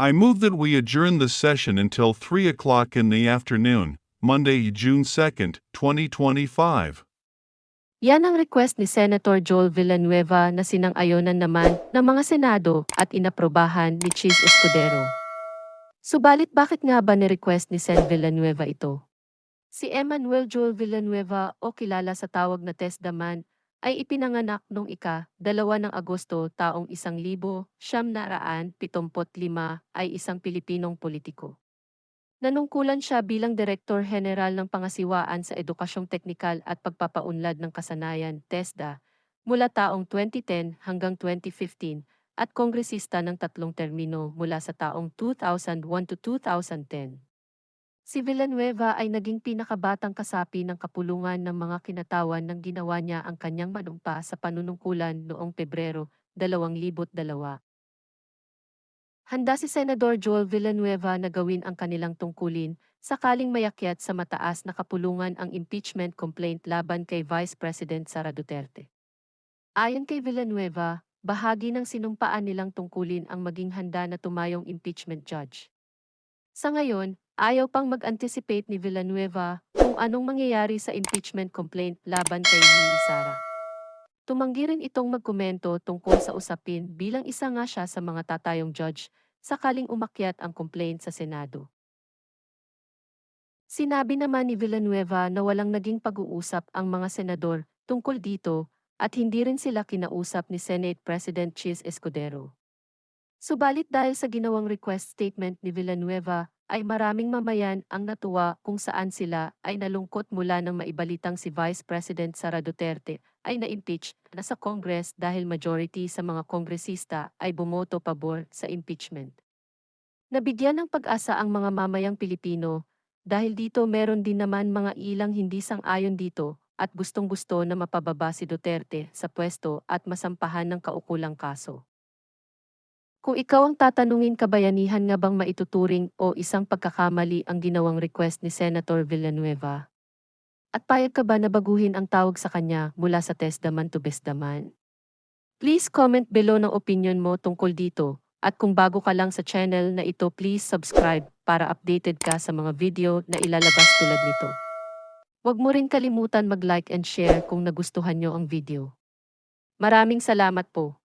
I move that we adjourn the session until 3 o'clock in the afternoon, Monday, June 2nd, 2025. Yan ang request ni Senator Joel Villanueva na sinang-ayonan naman ng mga Senado at inaprobahan ni Chis Escudero. Subalit bakit nga ba ni-request ni Sen Villanueva ito? Si Emmanuel Joel Villanueva o kilala sa tawag na Tesdaman ay ipinanganak noong ika, 2 ng Agosto taong 1975 ay isang Pilipinong politiko. Nanungkulan siya bilang Direktor General ng Pangasiwaan sa Edukasyong Teknikal at Pagpapaunlad ng Kasanayan, TESDA, mula taong 2010 hanggang 2015 at kongresista ng tatlong termino mula sa taong 2001 to 2010. Si Villanueva ay naging pinakabatang kasapi ng kapulungan ng mga kinatawan nang ginawa niya ang kanyang manumpa sa panunungkulan noong Pebrero 2002. Handa si Senador Joel Villanueva na gawin ang kanilang tungkulin sakaling mayakyat sa mataas na kapulungan ang impeachment complaint laban kay Vice President Sara Duterte. Ayon kay Villanueva, bahagi ng sinumpaan nilang tungkulin ang maging handa na tumayong impeachment judge. Sa ngayon, ayaw pang mag-anticipate ni Villanueva kung anong mangyayari sa impeachment complaint laban kay Mimi Sara. Tumanggi rin itong magkomento tungkol sa usapin bilang isa nga siya sa mga tatayong judge sakaling umakyat ang complaint sa Senado. Sinabi naman ni Villanueva na walang naging pag-uusap ang mga senador tungkol dito at hindi rin sila kinausap ni Senate President Chis Escudero. Subalit dahil sa ginawang request statement ni Villanueva, ay maraming mamayan ang natuwa kung saan sila ay nalungkot mula nang maibalitang si Vice President Sara Duterte ay na-impeach na sa Congress dahil majority sa mga kongresista ay bumoto pabor sa impeachment. Nabigyan ng pag-asa ang mga mamayang Pilipino dahil dito meron din naman mga ilang hindi sang-ayon dito at gustong-gusto na mapababa si Duterte sa pwesto at masampahan ng kaukulang kaso. Kung ikaw ang tatanungin kabayanihan nga bang maituturing o isang pagkakamali ang ginawang request ni Senator Villanueva? At payag ka ba na baguhin ang tawag sa kanya mula sa Tesdaman to Besdaman? Please comment below ng opinion mo tungkol dito at kung bago ka lang sa channel na ito please subscribe para updated ka sa mga video na ilalabas tulad nito. Huwag mo rin kalimutan mag-like and share kung nagustuhan nyo ang video. Maraming salamat po.